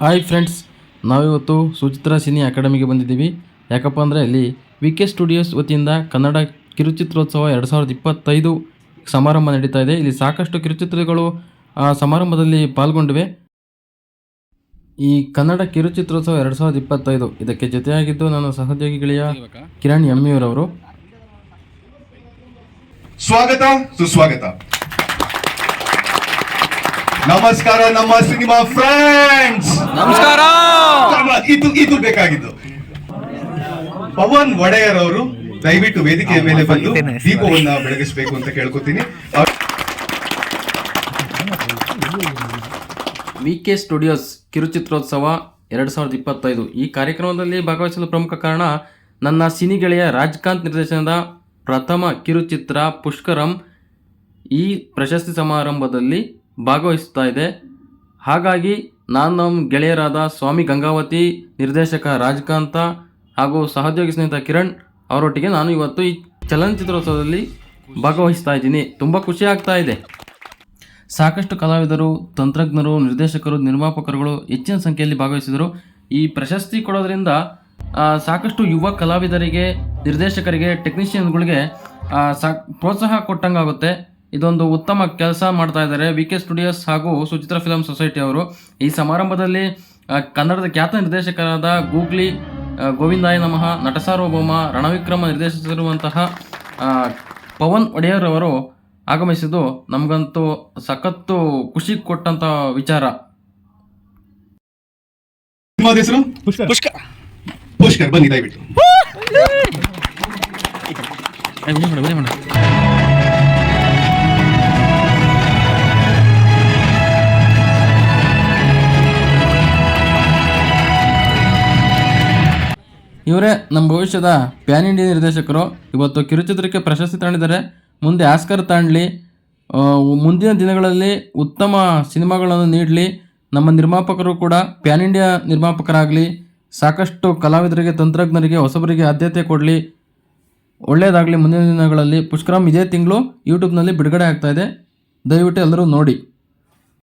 Hi friends, ನಾವಿವತ್ತು Suchitra cine ಅಕಾಡೆಮಿಗೆ ಬಂದಿದ್ದೀವಿ. ಯಾಕಪ್ಪ ಅಂದರೆ ಅಲ್ಲಿ ವಿ ಕೆ ಸ್ಟುಡಿಯೋಸ್ ವತಿಯಿಂದ ಕನ್ನಡ ಕಿರುಚಿತ್ರೋತ್ಸವ ಎರಡು ಸಾವಿರದ ಇಪ್ಪತ್ತೈದು ಸಮಾರಂಭ ನಡೀತಾ ಇದೆ. ಇಲ್ಲಿ ಸಾಕಷ್ಟು ಕಿರುಚಿತ್ರಗಳು, ಆ, ಸಮಾರಂಭದಲ್ಲಿ ಪಾಲ್ಗೊಂಡಿವೆ. ಈ ಕನ್ನಡ ಕಿರುಚಿತ್ರೋತ್ಸವ ಎರಡು ಸಾವಿರದ ಇಪ್ಪತ್ತೈದು ಇದಕ್ಕೆ ಜೊತೆಯಾಗಿದ್ದು ನನ್ನ ಸಹೋದ್ಯೋಗಿ ಗೆಳೆಯ ಕಿರಣ್ ಎಮ್ಮಿಯವರವರು. ಸ್ವಾಗತ, ಸುಸ್ವಾಗತ. ನಮಸ್ಕಾರ ನಮ್ಮ ಸಿನಿಮಾ ಫ್ರೆಂಡ್ಸ್! ನಮಸ್ಕಾರ! ಇದು ಇದು ಬೇಕಾಗಿದ್ದು. ಪವನ್ ಒಡೆಯರ್ ಅವರು ದಯವಿಟ್ಟು ವೇದಿಕೆಯ ಮೇಲೆ ಬಂದು ದೀಪವನ್ನ ಬೆಳಗಿಸಬೇಕು ಅಂತ ಕೇಳ್ಕೊತೀನಿ. ವಿ ಕೆ ಸ್ಟುಡಿಯೋಸ್ ಕಿರುಚಿತ್ರೋತ್ಸವ ಎರಡು ಸಾವಿರದ ಇಪ್ಪತ್ತೈದು. ಈ ಕಾರ್ಯಕ್ರಮದಲ್ಲಿ ಭಾಗವಹಿಸಲು ಪ್ರಮುಖ ಕಾರಣ ನನ್ನ ಸಿನಿ ಗೆಳೆಯ ರಾಜ್ಕಾಂತ್ ನಿರ್ದೇಶನದ ಪ್ರಥಮ ಕಿರುಚಿತ್ರ ಪುಷ್ಕರಂ ಈ ಪ್ರಶಸ್ತಿ ಸಮಾರಂಭದಲ್ಲಿ ಭಾಗವಹಿಸ್ತಾ ಇದೆ. ಹಾಗಾಗಿ ನಾನು ನಮ್ಮ ಗೆಳೆಯರಾದ ಸ್ವಾಮಿ ಗಂಗಾವತಿ, ನಿರ್ದೇಶಕ ರಾಜಕಾಂತ ಹಾಗೂ ಸಹೋದ್ಯೋಗಿ ಸ್ನೇಹಿತ ಕಿರಣ್ ಅವರೊಟ್ಟಿಗೆ ನಾನು ಇವತ್ತು ಈ ಚಲನಚಿತ್ರೋತ್ಸವದಲ್ಲಿ ಭಾಗವಹಿಸ್ತಾ ಇದ್ದೀನಿ. ತುಂಬ ಖುಷಿ ಆಗ್ತಾ ಇದೆ. ಸಾಕಷ್ಟು ಕಲಾವಿದರು, ತಂತ್ರಜ್ಞರು, ನಿರ್ದೇಶಕರು, ನಿರ್ಮಾಪಕರುಗಳು ಹೆಚ್ಚಿನ ಸಂಖ್ಯೆಯಲ್ಲಿ ಭಾಗವಹಿಸಿದರು. ಈ ಪ್ರಶಸ್ತಿ ಕೊಡೋದ್ರಿಂದ ಸಾಕಷ್ಟು ಯುವ ಕಲಾವಿದರಿಗೆ, ನಿರ್ದೇಶಕರಿಗೆ, ಟೆಕ್ನಿಷಿಯನ್ಗಳಿಗೆ ಸಾ, ಪ್ರೋತ್ಸಾಹ ಕೊಟ್ಟಂಗಾಗುತ್ತೆ. ಇದೊಂದು ಉತ್ತಮ ಕೆಲಸ ಮಾಡ್ತಾ ಇದ್ದಾರೆ ವಿ ಕೆ ಸ್ಟುಡಿಯೋಸ್ ಹಾಗೂ ಸುಚಿತ್ರ ಫಿಲಂ ಸೊಸೈಟಿ ಅವರು. ಈ ಸಮಾರಂಭದಲ್ಲಿ ಕನ್ನಡದ ಖ್ಯಾತ ನಿರ್ದೇಶಕರಾದ ಗೂಗ್ಲಿ ಗೋವಿಂದಾಯ ನಮಃ ನಟಸಾರ್ವಭೌಮ ರಣವಿಕ್ರಮ ನಿರ್ದೇಶಿಸಿರುವಂತಹ ಪವನ್ ಒಡೆಯರ್ ಅವರು ಆಗಮಿಸಿದ್ದು ನಮಗಂತೂ ಸಖತ್ತು ಖುಷಿ ಕೊಟ್ಟಂತ ವಿಚಾರ. ಬನ್ನಿ ದಯವಿಟ್ಟು. ಇವರೇ ನಮ್ಮ ಭವಿಷ್ಯದ ಪ್ಯಾನ್ ಇಂಡಿಯಾ ನಿರ್ದೇಶಕರು. ಇವತ್ತು ಕಿರುಚಿತ್ರಕ್ಕೆ ಪ್ರಶಸ್ತಿ ತಗೊಂಡಿದ್ದಾರೆ. ಮುಂದೆ ಆಸ್ಕರ್ ತಾಂಡ್ಲಿ ಮುಂದಿನ ದಿನಗಳಲ್ಲಿ ಉತ್ತಮ ಸಿನಿಮಾಗಳನ್ನು ನೀಡಲಿ. ನಮ್ಮ ನಿರ್ಮಾಪಕರು ಕೂಡ ಪ್ಯಾನ್ ಇಂಡಿಯಾ ನಿರ್ಮಾಪಕರಾಗಲಿ, ಸಾಕಷ್ಟು ಕಲಾವಿದರಿಗೆ, ತಂತ್ರಜ್ಞರಿಗೆ, ಹೊಸಬರಿಗೆ ಆದ್ಯತೆ ಕೊಡಲಿ. ಒಳ್ಳೆಯದಾಗಲಿ ಮುಂದಿನ ದಿನಗಳಲ್ಲಿ. ಪುಷ್ಕರಂ ಇದೇ ತಿಂಗಳು ಯೂಟ್ಯೂಬ್ನಲ್ಲಿ ಬಿಡುಗಡೆ ಆಗ್ತಾ ಇದೆ. ದಯವಿಟ್ಟು ಎಲ್ಲರೂ ನೋಡಿ.